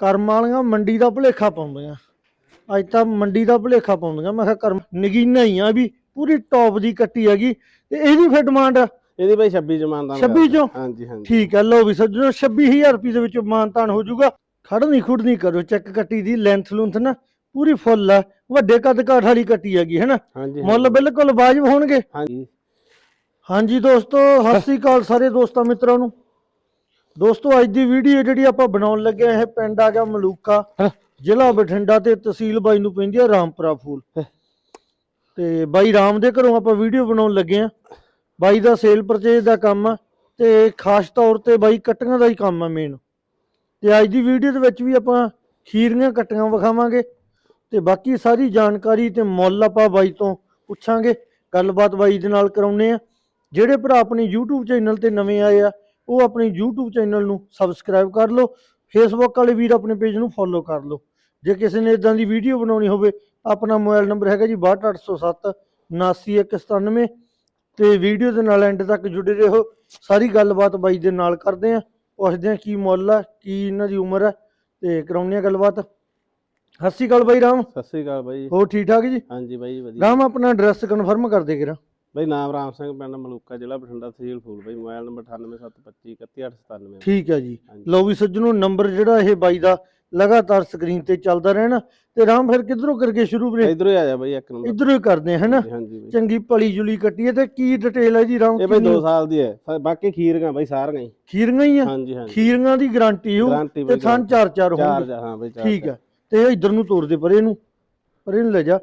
ਕਰਮ ਵਾਲੀਆਂ ਮੰਡੀ ਦਾ ਭੁਲੇਖਾ ਪਾਉਂਦੀਆਂ। ਅੱਜ ਤਾਂ ਮੰਡੀ ਦਾ ਭੁਲੇਖਾ ਪਾਉਂਦੀਆਂ। ਮੈਂ ਕਿਹਾ ਕਰਮ ਨਗੀਨਾ ਹੀ ਆ ਵੀ ਪੂਰੀ ਟੌਪ ਦੀ ਕੱਟੀ ਹੈਗੀ ਤੇ ਇਹਦੀ ਫਿਰ ਡਿਮਾਂਡ ਇਹਦੀ ਬਾਈ 26 ਜਮਾਨ ਦਾ 26 ਚੋਂ? ਹਾਂਜੀ ਹਾਂਜੀ। ਠੀਕ ਹੈ ਲਓ ਵੀ ਸੱਜਣੋ 26000 ਰੁਪਏ ਦੇ ਵਿੱਚ ਮਾਨਤਾਨ ਹੋ ਜਾਊਗਾ। ਖੜਨੀ ਖੁੜਨੀ ਕਰੋ ਚੈੱਕ ਕੱਟੀ ਦੀ ਲੈਂਥ ਲੂੰਥ ਨਾ ਪੂਰੀ ਫੁੱਲ ਆ। ਵੱਡੇ ਕੱਦ ਕਾਠ ਵਾਲੀ ਕੱਟੀ ਹੈਗੀ ਹੈਨਾ ਹਾਂਜੀ। ਮੁੱਲ ਬਿਲਕੁਲ ਵਾਜਬ ਹੋਣਗੇ। ਹਾਂਜੀ। ਹਾਂਜੀ ਦੋਸਤੋ ਸਤਿ ਸ੍ਰੀ ਅਕਾਲ ਸਾਰੇ ਦੋਸਤਾਂ ਮਿੱਤਰਾਂ ਨੂੰ। ਦੋਸਤੋ ਅੱਜ ਦੀ ਵੀਡੀਓ ਜਿਹੜੀ ਆਪਾਂ ਬਣਾਉਣ ਲੱਗੇ ਆ ਇਹ ਪਿੰਡ ਆ ਗਿਆ ਮਲੂਕਾ ਜ਼ਿਲ੍ਹਾ ਬਠਿੰਡਾ ਤੇ ਤਹਿਸੀਲ ਬਾਈ ਨੂੰ ਪੈਂਦੀ ਆ ਰਾਮਪੁਰਾ ਫੂਲ। ਤੇ ਬਾਈ ਰਾਮ ਦੇ ਘਰੋਂ ਆਪਾਂ ਵੀਡੀਓ ਬਣਾਉਣ ਲੱਗੇ ਆ ਬਾਈ ਦਾ ਸੇਲ ਪਰਚੇਜ ਦਾ ਕੰਮ ਆ ਤੇ ਖਾਸ ਤੌਰ ਤੇ ਬਾਈ ਕੱਟੀਆਂ ਦਾ ਹੀ ਕੰਮ ਆ ਮੇਨ ਤੇ ਅੱਜ ਦੀ ਵੀਡੀਓ ਦੇ ਵਿੱਚ ਵੀ ਆਪਾਂ ਖੀਰੀਆਂ ਕੱਟੀਆਂ ਵਿਖਾਵਾਂਗੇ ਤੇ ਬਾਕੀ ਸਾਰੀ ਜਾਣਕਾਰੀ ਤੇ ਮੁੱਲ ਆਪਾਂ ਬਾਈ ਤੋਂ ਪੁੱਛਾਂਗੇ। ਗੱਲਬਾਤ ਬਾਈ ਦੇ ਨਾਲ ਕਰਾਉਨੇ ਆ ਜਿਹੜੇ ਭਰਾ ਆਪਣੀ YouTube ਚੈਨਲ ਤੇ ਨਵੇਂ ਆਏ ਆ ਉਹ ਆਪਣੀ YouTube ਚੈਨਲ ਨੂੰ ਸਬਸਕ੍ਰਾਈਬ ਕਰ ਲਓ Facebook ਵਾਲੇ ਵੀਰ ਆਪਣੇ ਪੇਜ ਨੂੰ ਫੋਲੋ ਕਰ ਲਓ। ਜੇ ਕਿਸੇ ਨੇ ਇਦਾਂ ਦੀ ਵੀਡੀਓ ਬਣਾਉਣੀ ਹੋਵੇ ਆਪਣਾ ਮੋਬਾਈਲ ਨੰਬਰ ਹੈਗਾ ਜੀ 62807 79197 ਤੇ ਵੀਡੀਓ ਦੇ ਨਾਲ ਐਂਡ ਤੱਕ ਜੁੜੇ ਰਹੋ। ਸਾਰੀ ਗੱਲਬਾਤ ਬਾਈ ਦੇ ਨਾਲ ਕਰਦੇ ਆ ਪੁੱਛਦੇ ਆ ਕੀ ਮੁੱਲ ਆ ਕੀ ਇਹਨਾਂ ਦੀ ਉਮਰ ਆ ਤੇ ਕਰਾਉਂਦੇ ਆ ਗੱਲਬਾਤ। ਸਤਿ ਸ਼੍ਰੀ ਅਕਾਲ ਬਾਈ ਰਾਮ। ਸਤਿ ਸ੍ਰੀ ਅਕਾਲ ਬਾਈ। ਹੋਰ ਠੀਕ ਠਾਕ ਜੀ? ਹਾਂਜੀ ਬਾਈ ਵਧੀਆ। ਰਾਮ ਆਪਣਾ ਐਡਰੈਸ ਕਨਫਰਮ ਕਰ ਦੇ ਕਿਰਾ। ਬਾਈ ਨਾਮ ਰਾਮ ਸਿੰਘ ਪਿੰਡ ਮਲੂਕਾ ਜ਼ਿਲ੍ਹਾ ਬਠਿੰਡਾ ਤਹਿਸੀਲ ਫੂਲ ਬਾਈ ਮੋਬਾਈਲ ਨੰਬਰ 9872531897 ਠੀਕ ਹੈ ਜੀ। ਲਓ ਵੀ ਸੱਜਣੋ ਨੰਬਰ ਜਿਹੜਾ ਇਹ ਬਾਈ ਦਾ ਲਗਾਤਾਰ ਸਕਰੀਨ ਤੇ ਚੱਲਦਾ ਰਹਿਣਾ ਤੇ ਰਾਮ ਫਿਰ ਕਿੱਧਰੋਂ ਕਰਕੇ ਸ਼ੁਰੂ ਵੀਰੇ? ਇਧਰੋਂ ਆ ਜਾ ਬਾਈ ਇੱਕ ਨੰਬਰ। ਇਧਰੋਂ ਹੀ ਕਰਦੇ ਹੈਨਾ ਚੰਗੀ ਪਲੀ ਜੁਲੀ ਕੱਟੀ ਹੈ ਤੇ ਕੀ ਡਿਟੇਲ ਹੈ ਜੀ ਰਾਮ? ਇਹ ਬਾਈ ਕਿੰਨੀ- 2 ਸਾਲ ਦੀ ਹੈ। ਬਾਕੀ ਖੀਰੀਆਂ ਬਾਈ ਸਾਰੀਆਂ ਹੀ। ਖੀਰੀਆਂ ਹੀ ਆ? ਹਾਂਜੀ ਹਾਂਜੀ। ਖੀਰੀਆਂ ਦੀ ਗਾਰੰਟੀ ਹੋ ਤੇ ਬਾਈ ਥਾਂ ਚਾਰ ਚਾਰ ਚਾਰ ਹੋਣਗੇ। ਜਾ ਹਾਂ ਬਾਈ ਚਾਰ ਠੀਕ ਹੈ ਤੇ ਇਧਰ ਨੂੰ ਤੋੜ ਦੇ ਪਰੇ ਨੂੰ। ਪਰੇ ਨੂੰ ਲੈ ਜਾ।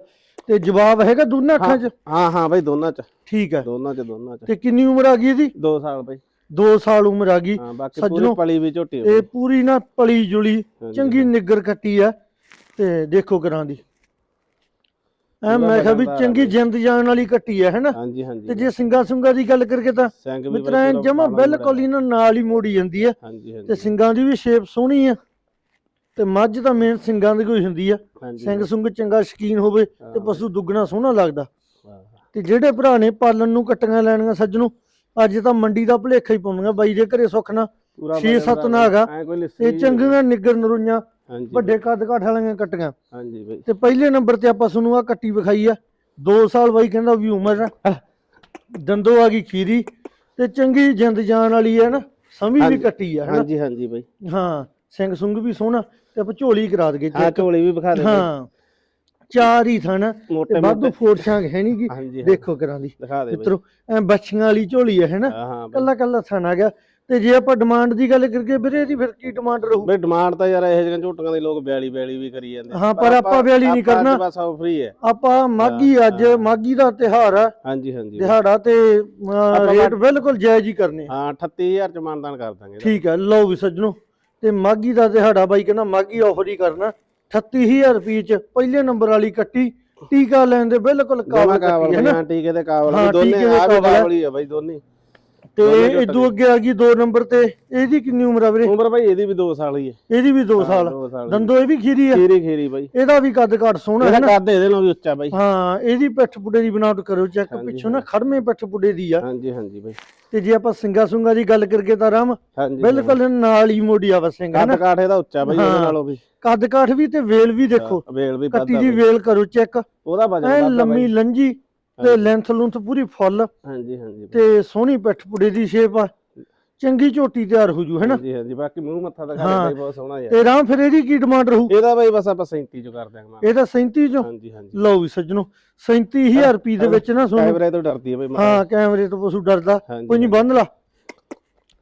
ਤੇ ਜਵਾਬ ਹੈਗਾ ਦੋਨਾਂ ਅੱਖਾਂ 'ਚ? ਹਾਂ ਹਾਂ ਬਾਈ ਦੋਨਾਂ ਚ। ਠੀਕ ਹੈ। ਦੋਨਾਂ ਚ ਦੋਨਾਂ ਚ। ਤੇ ਕਿੰਨੀ ਉਮਰ ਆ ਗਈ ਇਹਦੀ? 2 ਸਾਲ ਬਾਈ। 2 ਸਾਲ ਉਮਰ ਆ ਗਈ। ਹਾਂ ਬਾਕੀ ਪੂਰੀ ਸੱਜਣੋ, ਪਲੀ ਵੀ ਝੋਟੀ ਇਹ ਪੂਰੀ ਨਾ ਪਲੀ ਜੁਲੀ ਚੰਗੀ ਨਿੱਗਰ ਕੱਟੀ ਆ ਤੇ ਦੇਖੋ ਕਰਾਂ ਦੀ। ਐ ਮੈਂ ਕਿਹਾ ਵੀ ਚੰਗੀ ਜਿੰਦ ਜਾਨ ਵਾਲੀ ਕੱਟੀ ਆ ਹੈਨਾ ਹਾਂਜੀ ਹਾਂਜੀ। ਤੇ ਜੇ ਸਿੰਗਾ ਸੁੰਗਾ ਦੀ ਗੱਲ ਕਰਕੇ ਤਾਂ ਸਿੰਘ ਵੀ ਮਿੱਤਰਾਂ ਜਮਾ ਬਾਲਾ ਬਿਲਕੁਲ ਹੀ ਨਾ ਨਾਲ ਹੀ ਮੋੜੀ ਜਾਂਦੀ ਆ ਹਾਂਜੀ ਤੇ ਹਾਂਜੀ ਸਿੰਗਾਂ ਦੀ ਵੀ ਸ਼ੇਪ ਸੋਹਣੀ ਆ। ਤੇ ਮੱਝ ਤਾਂ ਮੇਨ ਸਿੰਗਾਂ ਦੀ ਕੋਈ ਹੁੰਦੀ ਆ। ਹਾਂਜੀ ਸਿੰਘ ਸੁੰਗ ਚੰਗਾ ਸ਼ਕੀਨ ਹੋਵੇ ਤੇ ਹਾਂ। ਪਸ਼ੂ ਦੁੱਗਣਾ ਸੋਹਣਾ ਲੱਗਦਾ। ਤੇ ਜਿਹੜੇ ਭਰਾ ਨੇ ਪਾਲਣ ਨੂੰ ਕੱਟੀਆਂ ਲੈਣੀਆਂ ਸੱਜਣੋ ਅੱਜ ਤਾਂ ਮੰਡੀ ਦਾ ਭੁਲੇਖਾ ਹੀ ਪਾਉਂਦੀਆਂ ਬਾਈ ਦੇ ਘਰੇ ਸੁੱਖ ਨਾ ਪੂਰਾ ਛੇ ਸੱਤ ਵਜਨ ਦਾ ਨਾਗ ਆ, ਐਂ ਕੋਈ ਲੱਸੀ ਤੇ ਚੰਗੀਆਂ ਨਿੱਗਰ ਨਰੂਈਆਂ ਹਾਂਜੀ। ਵੱਡੇ ਕੱਦ ਕਾਠ ਵਾਲੀਆਂ ਕੱਟੀਆਂ। ਹਾਂਜੀ ਬਾਈ। ਤੇ ਪਹਿਲੇ ਨੰਬਰ ਤੇ ਆਪਾਂ ਤੁਹਾਨੂੰ ਆ ਕੱਟੀ ਵਿਖਾਈ ਆ 2 ਸਾਲ ਬਾਈ ਕਹਿੰਦਾ ਵੀ ਉਮਰ ਆ। ਦੰਦੋ ਆ ਗਈ ਖੀਰੀ ਤੇ ਚੰਗੀ ਜਿੰਦ ਜਾਨ ਵਾਲੀ ਹੈ ਨਾ ਸਮੀ ਵੀ ਹਾਂਜੀ। ਕੱਟੀ ਆ ਹਨਾ? ਹਾਂਜੀ ਹਾਂਜੀ ਬਾਈ। ਹਾਂ ਸਿੰਘ ਸੁੰਗ ਵੀ ਸੋਹਣਾ ਤੇ ਆਪਾਂ ਝੋਲੀ ਕਰਾ ਦਗੇ ਹਾਂ ਝੋਲੀ ਵੀ ਵਿਖਾ ਦੇ। ਹਾਂ ਚਾਰ ਹੀ ਥਣ ਤੇ ਵਾਧੂ ਛਾਂਗ ਹੈ ਨਹੀਂ ਹਾਂ, ਦੇਖੋ ਕਰਾਂ ਦੀ। ਮਿੱਤਰੋ ਐ ਬੱਚੀਆਂ ਵਾਲੀ ਝੋਲੀ ਹੈ ਹੈਨਾ ਕੱਲਾ ਕੱਲਾ ਥਣ ਆ ਗਿਆ। ਤੇ ਜੇ ਆਪਾਂ ਡਿਮਾਂਡ ਦੀ ਗੱਲ ਕਰੀਏ ਵੀਰੇ ਇਹਦੀ ਫਿਰ ਕੀ ਡਿਮਾਂਡ ਰਹੂ? ਬਈ ਡਿਮਾਂਡ ਤਾਂ ਯਾਰ ਇਹ ਜਿਹੀਆਂ ਝੋਟੀਆਂ ਦੇ ਲੋਕ 42 42 ਵੀ ਕਰੀ ਜਾਂਦੇ। ਹਾਂ, ਪਰ ਆਪਾਂ 42 ਨਹੀਂ ਕਰਨਾ। ਬਸ ਉਹ ਫ੍ਰੀ ਹੈ। ਆਪਾਂ ਮਾਗੀ ਅੱਜ। ਮਾਗੀ ਦਾ ਤਿਹਾਰ ਆ। ਹਾਂਜੀ ਹਾਂਜੀ। ਦਿਹਾੜਾ ਤੇ ਰੇਟ ਬਿਲਕੁਲ ਜਾਇਜ਼ ਹੀ ਕਰਨੇ ਹਾਂ 38000 ਚ ਮਾਨਦਾਨ ਕਰ ਦਾਂਗੇ। ਠੀਕ ਹੈ ਲਓ ਵੀ ਸੱਜਣੋ। ਤੇ ਮਾਗੀ ਦਾ ਦਿਹਾੜਾ ਬਾਈ ਕਹਿੰਦਾ ਮਾਗੀ ਆਫਰ ਹੀ ਕਰਨਾ। 38000 ਰੁਪਏ ਚ ਪਹਿਲੇ ਨੰਬਰ ਵਾਲੀ ਕੱਟੀ ਟੀਕਾ ਲੈਣ ਦੇ ਬਿਲਕੁਲ ਕਾਬਲ ਕੱਟੀ ਹੈ ਨਾ? ਹਾਂ ਟੀਕੇ ਤੇ ਕਾਬਲ ਹਾਂ, ਦੋਨੇ ਟੀਕੇ ਆ ਵੀ ਕਾਬਲ ਹੈ। ਕਾਬਲ ਹੀ ਆ ਬਾਈ ਦੋਨੇ। ਤੇ ਇਦੋਂ ਅੱਗੇ ਆ ਗਈ 2 ਨੰਬਰ ਤੇ। ਇਹਦੀ ਕਿੰਨੀ ਉਮਰ ਆ ਵੀਰੇ? ਉਮਰ ਬਾਈ ਇਹਦੀ ਵੀ 2 ਸਾਲ ਹੀ ਹੈ। ਇਹਦੀ ਵੀ 2 ਹਾਂ, ਸਾਲ। ਦੋ ਸਾਲ ਦੰਦੋ ਇਹ ਵੀ ਖੀਰੀ ਆ। ਖੀਰੀ ਖੀਰੀ ਬਾਈ। ਇਹਦਾ ਵੀ ਕੱਦ ਕਾਠ ਸੋਹਣਾ ਹੈ ਇਹਦਾ ਨਾ। ਕੱਦ ਇਹਦੇ ਨਾਲ ਵੀ ਉੱਚਾ ਬਾਈ। ਹਾਂ ਇਹਦੀ ਪਿੱਠ ਪੁੱਡੇ ਦੀ ਬਣਾਵਟ ਕਰੋ ਚੈੱਕ ਹਾਂਜੀ, ਪਿੱਛੋਂ ਨਾ ਖੜਮੇ ਪਿੱਠ ਪੁੱਡੇ ਦੀ ਆ। ਹਾਂਜੀ ਹਾਂਜੀ ਬਾਈ। ਤੇ ਜੇ ਆਪਾਂ ਸਿੰਗਾ ਸੁੰਗਾ ਦੀ ਗੱਲ ਕਰਕੇ ਤਾਂ ਰਾਮ ਹਾਂਜੀ ਬਿਲਕੁਲ ਨਾਲ ਹੀ ਮੋੜੀ ਆ ਵਸਿੰਗ ਹੈ ਕੱਦ ਨਾ ਕਾਠ ਇਹਦਾ ਉੱਚਾ ਬਾਈ ਇਹਦੇ। ਨਾਲੋਂ ਵੀ। ਕੱਦ ਕਾਠ ਵੀ ਤੇ ਵੇਲ ਵੀ ਦੇਖੋ। ਵੇਲ ਵੀ ਵੱਧਦਾ ਦੀ। ਵੇਲ ਕਰੋ ਚੈੱਕ। ਉਹਦਾ ਵਜਨ ਐ ਵੱਧਦਾ ਲੰਮੀ ਬਾਈ। ਲੰਜੀ। ਤੇ ਲੈਂਥ ਲੁੰਥ ਪੂਰੀ ਫੁੱਲ ਹਾਂਜੀ ਹਾਂਜੀ। ਤੇ ਸੋਹਣੀ ਪਿੱਠ ਪੁੜੇ ਦੀ ਸ਼ੇਪ ਆ। ਚੰਗੀ ਝੋਟੀ ਤਿਆਰ ਹੋ ਜੂ ਹੈਨਾ ਹਾਂਜੀ ਹਾਂਜੀ ਬਾਕੀ ਮੂੰਹ ਮੱਥਾ ਹਾਂ। ਬਾਈ ਬਹੁਤ ਸੋਹਣਾ ਯਾਰ। ਤੇ ਰਾਮ ਫਿਰ ਇਹਦੀ ਕੀ ਡਿਮਾਂਡ ਰਹੂ? ਇਹਦਾ ਬਾਈ ਬਸ ਆਪਾਂ 37 ਚ ਕਰ ਦਿਆਂਗੇ ਇਹਦਾ 37 ਚੋਂ? ਹਾਂਜੀ ਹਾਂਜੀ। ਲਓ ਵੀ ਸੱਜਣੋ 37000 ਰੁਪਏ ਦੇ ਵਿੱਚ ਨਾ ਤੁਹਾਨੂੰ ਕੈਮਰੇ ਤੋਂ ਡਰਦੀ ਹੈ ਬਾਈ। ਹਾਂ ਕੈਮਰੇ ਤੋਂ ਪਸ਼ੂ ਡਰਦਾ। ਕੋਈ ਨਹੀਂ ਬੰਦ ਲਾ।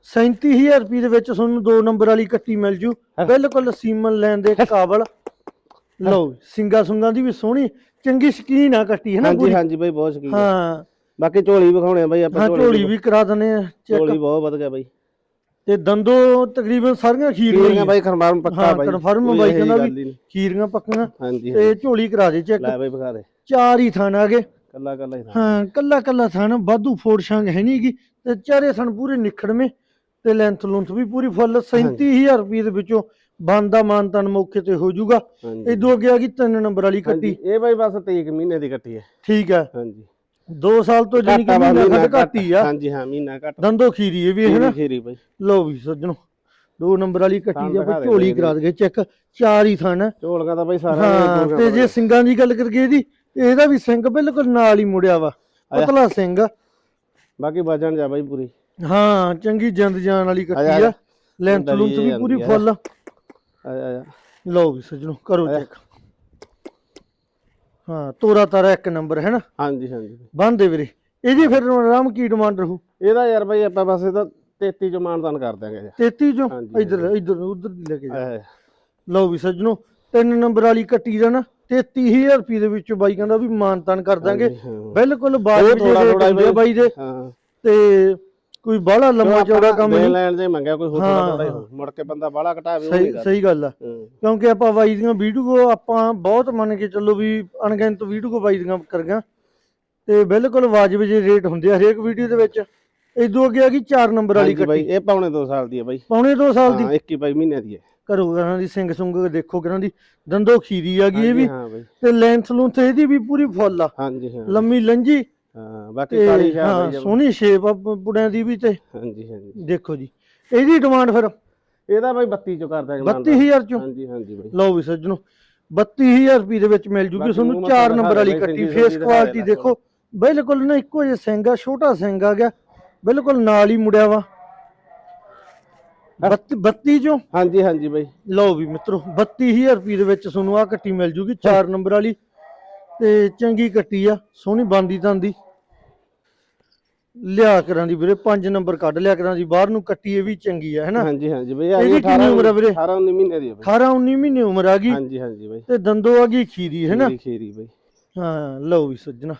37000 ਰੁਪਏ ਦੇ ਵਿੱਚ ਤੁਹਾਨੂੰ ਦੋ ਨੰਬਰ ਵਾਲੀ ਕੱਟੀ ਮਿਲ ਜੂ। ਬਿਲਕੁਲ ਸੀਮਨ ਲੈਣ ਦੇ ਕਾਬਲ। ਲਓ ਸਿੰਗਾ ਸੁੰਗਾ ਦੀ ਵੀ ਸੋਹਣੀ ਚੰਗੀ ਸਕੀਨ ਆ ਕੱਟੀ ਹੈ ਨਾ ਹਾਂਜੀ ਪੂਰੀ? ਹਾਂਜੀ ਬਾਈ ਬਹੁਤ ਸ਼ਕੀਨ ਹੈ। ਹਾਂ। ਬਾਕੀ ਝੋਲੀ ਵਿਖਾਉਣੇ ਆ ਬਾਈ ਆਪਾਂ ਹਾਂ ਝੋਲੀ ਵੀ ਕਰਾ ਦਨੇ ਆ ਝੋਲੀ ਚੈੱਕ ਬਹੁਤ ਵਧ ਗਿਆ ਬਾਈ। ਤੇ ਦੰਦੋ ਤਕਰੀਬਨ ਸਾਰੀਆਂ ਖੀਰ ਖੀਰੀਆਂ ਬਾਈ ਕਨਫਰਮ ਪੱਕਾ ਹਾਂ, ਬਾਈ। ਕੋਈ ਬਾਈ ਇਹੋ ਜਿਹੀ ਕਹਿੰਦਾ ਗੱਲ ਹੀ ਨਹੀਂ। ਖੀਰੀਆਂ ਪੱਕੀਆਂ ਹਾਂਜੀ ਤੇ ਝੋਲੀ ਕਰਾ ਦੇ ਚੈੱਕ ਲੈ ਬਾਈ ਵਿਖਾ ਦੇ। ਚਾਰ ਹੀ ਥਣ ਆ ਗਏ ਕੱਲਾ ਕੱਲਾ ਹੀ ਥਾਂ। ਹਾਂ ਕੱਲਾ ਕੱਲਾ ਥਣ ਵਾਧੂ ਫੋੜ ਛਾਂਗ ਹੈ ਨਹੀਂਗੀ ਤੇ ਚਾਰੇ ਥਣ ਪੂਰੇ ਨਿਖੜਵੇਂ। ਤੇ ਲੈਂਥ ਲੁੰਥ ਵੀ ਪੂਰੀ ਫੁੱਲ 37000 ਰੁਪਏ ਦੇ ਵਿੱਚੋਂ ਬੰਦਾ ਮਾਨਤਨ ਮੌਕੇ ਤੇ ਹੋ ਜਾਊਗਾ। ਹਾਂਜੀ। ਇਦੋਂ ਅੱਗੇ ਆ ਗਈ ਤਿੰਨ ਨੰਬਰ ਵਾਲੀ ਕੱਟੀ। ਇਹ ਬਾਈ ਬਸ 23 ਮਹੀਨੇ ਦੀ ਕੱਟੀ ਹੈ। ਠੀਕ ਹੈ। ਹਾਂਜੀ। 2 ਸਾਲ ਤੋਂ ਜਾਨੀ ਕਿ ਮਹੀਨਾ ਘੱਟ ਘੱਟ ਆ। ਹਾਂਜੀ ਹਾਂ ਮਹੀਨਾ ਘੱਟ। ਦੰਦੋ ਖੀਰੀ ਇਹ ਵੀ ਹੈ ਨਾ। ਖੀਰੀ ਬਾਈ। ਲਓ ਵੀ ਸੱਜਣੋ ਦੋ ਨੰਬਰ ਵਾਲੀ ਕੱਟੀ ਦੀ ਆਪਾਂ ਝੋਲੀ ਕਰਾ ਦਗੇ ਚੈੱਕ ਚਾਰ ਹੀ ਥਣ। ਹੈ। ਝੋਲਗਾ ਤਾਂ ਬਾਈ ਸਾਰਾ ਹਾਂ ਤੇ ਜੇ ਸਿੰਗਾਂ ਦੀ ਗੱਲ ਕਰੀਏ ਇਹਦੀ ਇਹਦਾ ਵੀ ਸਿੰਘ ਬਿਲਕੁਲ ਨਾਲ ਹੀ ਮੁੜਿਆ ਵਾ। ਪਤਲਾ ਸਿੰਘ। ਆ। ਬਾਕੀ ਵਜਣ ਜਾ ਬਾਈ ਪੂਰੀ। ਹਾਂ ਚੰਗੀ ਜਿੰਦ ਜਾਨ ਵਾਲੀ ਕੱਟੀ ਆ। ਲੈਂਥ ਲੁੰਥ ਵੀ ਪੂਰੀ। ਫੁੱਲ ਆ। ਜਾ ਆ ਜਾ ਲਓ ਵੀ ਸੱਜਣੋ ਕਰੋ। ਚੈੱਕ ਹਾਂ ਤੋਰਾ ਤਾਰਾ ਇੱਕ ਨੰਬਰ ਹੈ ਨਾ? ਹਾਂਜੀ ਹਾਂਜੀ। ਬੰਦੇ ਵੀਰੇ। ਇਹਦੀ ਫਿਰ ਆਰਾਮ ਕੀ ਡਿਮਾਂਡ ਰਹੂ? ਇਹਦਾ ਯਾਰ ਬਾਈ ਆਪਾਂ ਬਸ ਇਹਦਾ 33 ਚ ਮਾਨਦਾਨ ਕਰ ਦਾਂਗੇ ਜੀ 33 ਚੋਂ? ਇਧਰ ਇਧਰ ਉਧਰ ਦੀ ਲੈ ਕੇ ਜਾ। ਲਓ ਵੀ ਸੱਜਣੋ ਤਿੰਨ ਨੰਬਰ ਵਾਲੀ ਕੱਟੀ ਦਾ ਨਾ 33000 ਰੁਪਏ ਦੇ ਵਿੱਚ ਬਾਈ ਕਹਿੰਦਾ ਵੀ ਮਾਨਤਾਨ ਕਰ ਦਾਂਗੇ। ਬਿਲਕੁਲ ਥੋੜ੍ਹਾ ਹੁੰਦੇ ਆ ਬਾਈ ਦੇ ਤੇ ਕੋਈ ਬਾਹਲਾ ਲੰਮਾ ਚੌੜਾ ਕੰਮ ਨਹੀਂ? ਲੈਣ ਜੇ ਮੰਗਿਆ ਕੋਈ ਹੋਰ ਥੋੜਾ ਥੋੜਾ ਹੀ ਹਾਂ। ਮੁੜ ਕੇ ਬੰਦਾ ਬਾਹਲਾ ਘਟਾਵੇ ਉਹ ਨਹੀਂ ਸਹੀ ਕਰ ਸਹੀ ਗੱਲ ਆ। ਕਿਉਂਕਿ ਆਪਾਂ ਬਾਈ ਦੀਆਂ ਵੀਡੀਓ ਆਪਾਂ ਬਹੁਤ ਮੰਨ ਕੇ ਚੱਲੋ ਵੀ ਅਣਗਿਣਤ ਵੀਡੀਓ ਬਾਈ ਦੀਆਂ ਕਰੀਆਂ ਤੇ ਬਿਲਕੁਲ ਵਾਜਬ ਜੇ ਰੇਟ ਹੁੰਦੇ ਆ ਹਰੇਕ ਵੀਡੀਓ ਦੇ ਵਿੱਚ। ਇਦੋਂ ਅੱਗੇ ਆ ਗਈ 4 ਨੰਬਰ ਵਾਲੀ ਬਾਈ ਕੱਟੀ। ਇਹ ਪੌਣੇ 2 ਸਾਲ ਦੀ ਹੈ ਬਾਈ। ਪੌਣੇ 2 ਸਾਲ ਦੀ। ਹਾਂ 21 ਬਾਈ ਮਹੀਨਿਆਂ ਦੀ ਹੈ ਕਰੋ ਗਰਾਂ ਦੀ ਸਿੰਘ ਸੁੰਗ ਦੇਖੋ ਗਰਾਂ ਦੀ। ਦੰਦੋ ਖੀਰੀ ਆ ਗਈ ਇਹ ਵੀ। ਤੇ ਲੈਂਥ ਲੂੰਥ ਇਹਦੀ ਵੀ ਪੂਰੀ ਫੁੱਲ ਆ। ਹਾਂਜੀ ਹਾਂ। ਲੰਮੀ ਲੰਜੀ। ਹਾਂ ਬਾਕੀ ਕਾਲੀ ਤੇ ਸ਼ਾਹ ਹਾਂ ਬਾਈ ਜਮਾਂ। ਸੋਹਣੀ ਸ਼ੇਪ ਆ ਪ- ਪੁੜਿਆਂ ਦੀ ਵੀ ਤੇ। ਹਾਂਜੀ ਹਾਂਜੀ। ਦੇਖੋ ਜੀ। ਇਹਦੀ ਡਿਮਾਂਡ ਫਿਰ? ਇਹਦਾ ਬਾਈ 32 ਚੋਂ ਕਰ ਦਾਂਗੇ ਮਾਨਦਾਨ। 32000 ਚੋਂ? ਹਾਂਜੀ ਹਾਂਜੀ ਬਾਈ। ਲਓ ਵੀ ਸੱਜਣੋ 32000 ਰੁਪਏ ਦੇ ਵਿੱਚ ਮਿਲ ਜੂਗੀ ਬਾਕੀ ਤੁਹਾਨੂੰ ਮੂੰਹ 4 ਮੱਥਾ ਨੰਬਰ ਵਾਲੀ ਦਿਖਾ ਕੱਟੀ ਸਿੰਗੀ ਫੇਸ ਸੁੰਗੀ ਕੁਆਲਿਟੀ ਦਿਖਾ ਦੇ ਦੇਖੋ। ਬਿਲਕੁਲ ਨਾ ਇੱਕੋ ਜਿਹਾ ਸਿੰਘ ਆ ਛੋਟਾ ਸਿੰਘ ਆ ਗਿਆ। ਬਿਲਕੁਲ ਨਾਲ ਹੀ ਮੁੜਿਆ ਵਾ। 32 ਚੋਂ? ਹਾਂਜੀ ਹਾਂਜੀ ਬਾਈ। ਲਓ ਵੀ ਮਿੱਤਰੋ 32000 ਰੁਪਏ ਦੇ ਵਿੱਚ ਤੁਹਾਨੂੰ ਆ ਕੱਟੀ ਮਿਲ ਜੂਗੀ 4 ਨੰਬਰ ਵਾਲੀ। ਤੇ ਚੰਗੀ ਕੱਟੀ ਆ ਸੋਹਣੀ ਬੰਦੀ ਦੀ ਲਿਆ ਕਰਾਂ ਦੀ ਵੀਰੇ 5 ਨੰਬਰ ਕੱਢ ਲਿਆ ਕਰਾਂ ਦੀ ਬਾਹਰ ਨੂੰ ਕੱਟੀ ਇਹ ਵੀ ਚੰਗੀ ਆ ਹੈਨਾ? ਹਾਂਜੀ ਹਾਂਜੀ ਬਾਈ ਇਹਦੀ ਕਿੰਨੀ ਉਮਰ ਆ ਵੀਰੇ? 18 19 ਮਹੀਨੇ ਦੀ ਹੈ ਬਾਈ। 18 19 ਮਹੀਨੇ ਉਮਰ ਆ ਗਈ। ਹਾਂਜੀ ਹਾਂਜੀ ਬਾਈ। ਤੇ ਦੰਦੋ ਆ ਗਈ ਖੀਰੀ ਹੈਨਾ? ਖੀਰੀ ਬਾਈ। ਹਾਂ ਲਓ ਵੀ ਸੱਜਣਾ।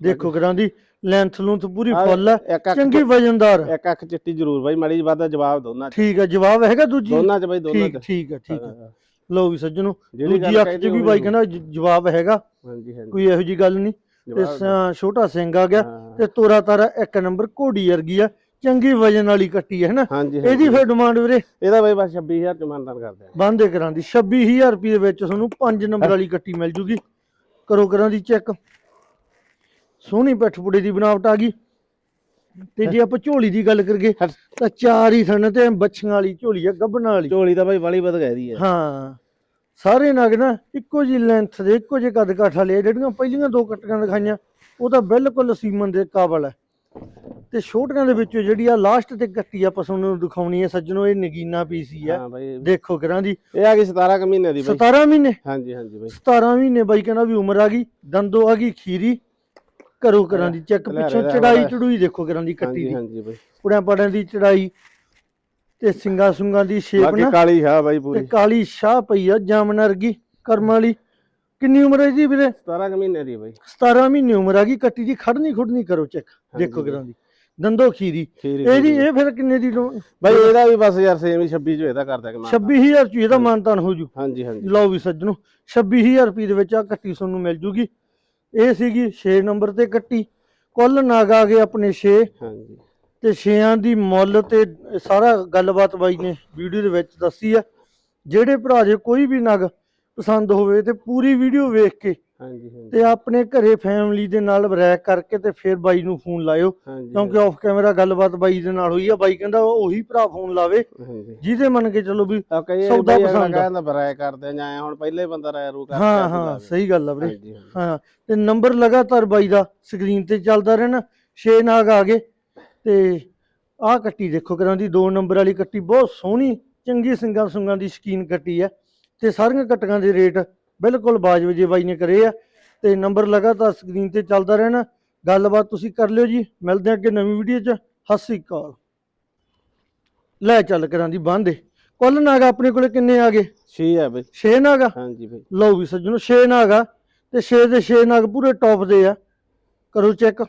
ਦੇਖੋ ਕਰਾਂ ਦੀ ਲੈਂਥ ਲੂੰਥ ਪੂਰੀ ਫੁੱਲ ਆ। ਅੱਖ ਚੰਗੀ ਵਜਨਦਾਰ। ਇੱਕ ਅੱਖ ਚਿੱਟੀ ਜ਼ਰੂਰ ਬਾਈ ਮਾੜੀ ਵਾਦਾ ਜਵਾਬ ਦੋਨਾਂ ਚ। ਠੀਕ ਆ ਜਵਾਬ ਹੈਗਾ ਦੂਜੀ? ਦੋਨਾਂ ਚ ਬਾਈ ਦੋਨਾਂ ਚ। ਠੀਕ ਆ ਠੀਕ ਆ। ਹਾਂ, ਲਓ ਵੀ ਸੱਜਣੋ ਦੂਜੀ ਅੱਖ 'ਚ ਵੀ ਬਾਈ ਕਹਿੰਦਾ ਜਵਾਬ ਹੈਗਾ। ਹਾਂਜੀ ਹਾਂਜੀ। ਕੋਈ ਇਹੋ ਜੀ ਗੱਲ ਨਹੀਂ। ਤੇ ਛੋਟਾ ਸਿੰਘ ਆ ਗਿਆ। ਹਾਂ। ਤੇ ਤੋਰਾ ਤਾਰਾ ਇੱਕ ਨੰਬਰ ਘੋੜੀ ਵਰਗੀ ਆ ਚੰਗੀ ਵਜਨ ਵਾਲੀ ਕੱਟੀ ਹੈ ਹਨਾ? ਹਾਂਜੀ ਇਹਦੀ ਫਿਰ ਡਿਮਾਂਡ ਵੀਰੇ? ਇਹਦਾ ਬਾਈ ਬਸ 26000 ਚ ਮਾਨਦਾਨ ਕਰਦੇ ਆ। ਬੰਦੇ ਕਰਾਂ ਦੀ 26000 ਰੁਪਏ ਦੇ ਵਿੱਚ ਤੁਹਾਨੂੰ 5 ਨੰਬਰ ਵਾਲੀ ਕੱਟੀ ਮਿਲ ਜੂਗੀ। ਕਰੋ ਕਰਾਂ ਦੀ ਚੈੱਕ। ਸੋਹਣੀ ਪਿੱਠ ਪੁੜੇ ਦੀ ਬਣਾਵਟ ਆ ਗਈ। ਤੇ ਜੇ ਆਪਾਂ ਝੋਲੀ ਦੀ ਗੱਲ ਕਰੀਏ ਤਾਂ ਚਾਰ ਹੀ ਥਣ ਤੇ ਬੱਛੀਆਂ ਵਾਲੀ ਝੋਲੀ ਆ ਗੱਭਣਾ ਵਾਲੀ। ਝੋਲੀ ਤਾਂ ਬਾਈ ਬੜੀ ਵਧ ਗਈ ਹੈ ਹਾਂ। ਸਾਰੇ ਨਗ ਨਾ ਇੱਕੋ ਜੀ ਲੈਂਥ ਦੇ ਇੱਕੋ ਜਿਹੇ ਕੱਦ ਕਾਠ ਵਾਲੇ ਆ। ਜਿਹੜੀਆਂ ਪਹਿਲੀਆਂ ਦੋ ਕੱਟੀਆਂ ਦਿਖਾਈਆਂ। ਉਹ ਤਾਂ ਬਿਲਕੁਲ ਸੀਮਨ ਦੇ ਕਾਬਲ ਹੈ। ਤੇ ਛੋਟੀਆਂ ਦੇ ਵਿੱਚੋਂ ਜਿਹੜੀ ਆ ਲਾਸਟ ਤੇ ਕੱਟੀ ਆਪਾਂ ਤੁਹਾਨੂੰ ਦਿਖਾਉਣੀ ਹੈ ਸੱਜਣੋ ਇਹ ਨਗੀਨਾ ਪੀਸੀ ਆ ਹਾਂ ਬਾਈ। ਦੇਖੋ ਕਰਾਂ ਦੀ। ਇਹ ਆ ਗਈ 17 ਕੁ ਮਹੀਨੇ ਦੀ ਬਾਈ। 17 ਮਹੀਨੇ? ਹਾਂਜੀ ਹਾਂਜੀ ਬਾਈ। 17 ਮਹੀਨੇ ਬਾਈ ਕਹਿੰਦਾ ਵੀ ਉਮਰ ਆ ਗਈ ਦੰਦੋ ਆ ਗਈ ਖੀਰੀ। ਕਰੋ ਕਰਾਂ ਦੀ ਚੈੱਕ ਲੈ ਪਿੱਛੋਂ ਲੈ ਚੜਾਈ ਲੈ। ਚੜੂਈ ਦੇਖੋ ਕਰਾਂ ਦੀ ਕੱਟੀ ਹਾਂਜੀ ਦੀ। ਹਾਂਜੀ ਬਾਈ। ਕੁੜਿਆਂ ਪੜਿਆਂ ਦੀ ਚੜਾਈ ਤੇ ਸਿੰਗਾ ਸੁੰਗਾ ਦੀ ਸ਼ੇਪ ਬਾਕੀ ਨਾ। ਕਾਲੀ ਸ਼ਾਹ ਬਾਈ ਤੇ ਪੂਰੀ ਕਾਲੀ ਸ਼ਾਹ ਪਈ ਆ ਜਾਮਨ ਵਰਗੀ ਕਰਮ ਵਾਲੀ। ਕਿੰਨੀ ਉਮਰ ਹੈ ਜੀ ਵੀਰੇ? 17 ਕੁ ਮਹੀਨੇ ਦੀ ਬਾਈ। 17 ਮਹੀਨੇ ਉਮਰ ਆ ਗਈ ਕੱਟੀ ਦੀ ਖੜਨੀ ਖੁੜਨੀ ਕਰੋ ਚੈੱਕ ਦੇਖੋ। ਕਰਾਂ ਦੀ। ਦੰਦੋ ਖੀਰੀ। ਇਹਦੀ ਖੀਰੀ। ਇਹ ਫਿਰ ਕਿੰਨੇ ਦੀ? ਬਾਈ ਇਹਦਾ ਵੀ ਬਸ ਯਾਰ ਸੇਮ ਹੀ 26 ਚ ਇਹਦਾ ਕਰ ਦਾਂਗੇ ਮਾਨਦਾਨ। 26000 ਚ ਇਹਦਾ ਮਾਨਤਾਨ ਹੋ ਜੂ। ਹਾਂਜੀ ਹਾਂਜੀ। ਲਓ ਵੀ ਸੱਜਣੋ 26000 ਰੁਪਏ ਦੇ ਵਿੱਚ ਆ ਕੱਟੀ ਤੁਹਾਨੂੰ ਮਿਲ ਜੂਗੀ। ਇਹ ਸੀਗੀ 6 ਨੰਬਰ ਤੇ ਕੱਟੀ। ਕੁੱਲ ਨਾਗ ਆ ਗਏ ਆਪਣੇ 6 ਹਾਂਜੀ। ਤੇ ਛੇਆਂ ਦੀ ਮੁੱਲ ਤੇ ਸਾਰਾ ਗੱਲਬਾਤ ਬਾਈ ਨੇ ਵੀਡੀਓ ਦੇ ਵਿੱਚ ਦੱਸੀ ਆ। ਜਿਹੜੇ ਭਰਾ ਜੇ ਕੋਈ ਵੀ ਨਗ ਪਸੰਦ ਹੋਵੇ ਤੇ ਪੂਰੀ ਵੀਡੀਓ ਵੇਖ ਕੇ ਹਾਂਜੀ ਹਾਂਜੀ। ਤੇ ਆਪਣੇ ਘਰੇ ਫੈਮਿਲੀ ਦੇ ਨਾਲ ਰੈਕ ਕਰਕੇ ਤੇ ਫਿਰ ਬਾਈ ਨੂੰ ਫੋਨ ਲਾਇਓ। ਹਾਂਜੀ ਕਿਉਂਕਿ ਆਫ ਕੈਮਰਾ ਗੱਲਬਾਤ ਬਾਈ ਦੇ ਨਾਲ ਹੋਈ ਆ ਬਾਈ ਕਹਿੰਦਾ ਉਹੀ ਭਰਾ ਫੋਨ ਲਾਵੇ ਹਾਂਜੀ। ਜਿਹਦੇ ਮੰਨ ਕੇ ਚੱਲੋ ਵੀ ਕਈ ਸੌਦਾ ਸੌਦਾ ਪਸੰਦ ਆ। ਕਹਿੰਦਾ ਬਰਾਏ ਕਰਦੇ ਜਾਂ ਹੁਣ ਪਹਿਲੇ ਬੰਦਾ ਰਾਇ ਰੂ ਕਰਕੇ ਹਾਂ ਹਾਂ। ਸਹੀ ਗੱਲ ਆ ਵੀਰੇ ਹਾਂਜੀ ਹਾਂਜੀ। ਹਾਂ ਤੇ ਨੰਬਰ ਲਗਾਤਾਰ ਬਾਈ ਦਾ ਸਕਰੀਨ ਤੇ ਚੱਲਦਾ ਰਹਿਣਾ 6 ਨਾਗ ਆ ਗਏ। ਤੇ ਆਹ ਕੱਟੀ ਦੇਖੋ ਕਰਾਂ ਦੀ 2 ਨੰਬਰ ਵਾਲੀ ਕੱਟੀ ਬਹੁਤ ਸੋਹਣੀ ਚੰਗੀ ਸਿੰਗਾਂ ਸੁੰਗਾਂ ਦੀ ਸ਼ਕੀਨ ਕੱਟੀ ਆ। ਤੇ ਸਾਰੀਆਂ ਕੱਟੀਆਂ ਦੇ ਰੇਟ ਬਿਲਕੁਲ ਬਾਜਬ ਜੇ ਬਾਈ ਨੇ ਕਰੇ ਆ। ਤੇ ਨੰਬਰ ਲਗਾਤਾਰ ਸਕਰੀਨ ਤੇ ਚੱਲਦਾ ਰਹਿਣਾ। ਗੱਲਬਾਤ ਤੁਸੀਂ ਕਰ ਲਿਓ ਜੀ। ਮਿਲਦੇ ਆ ਅੱਗੇ ਨਵੀਂ ਵੀਡੀਓ 'ਚ। ਸਤਿ ਸ੍ਰੀ ਅਕਾਲ। ਲੈ ਚੱਲ ਕਰਾਂ ਦੀ ਬੰਦੇ ਕੁੱਲ ਨਾਗ ਆਪਣੇ ਕੋਲੇ ਕਿੰਨੇ ਆ ਗਏ? ਛੇ ਆ ਬਈ। 6 ਨਾਗ? ਹਾਂਜੀ ਬਈ। ਲਓ ਵੀ ਸੱਜਣੋ 6 ਨਾਗ। ਆ ਤੇ 6 ਦੇ 6 ਨਾਗ ਪੂਰੇ ਟੌਪ ਦੇ ਆ। ਕਰੋ ਚੈੱਕ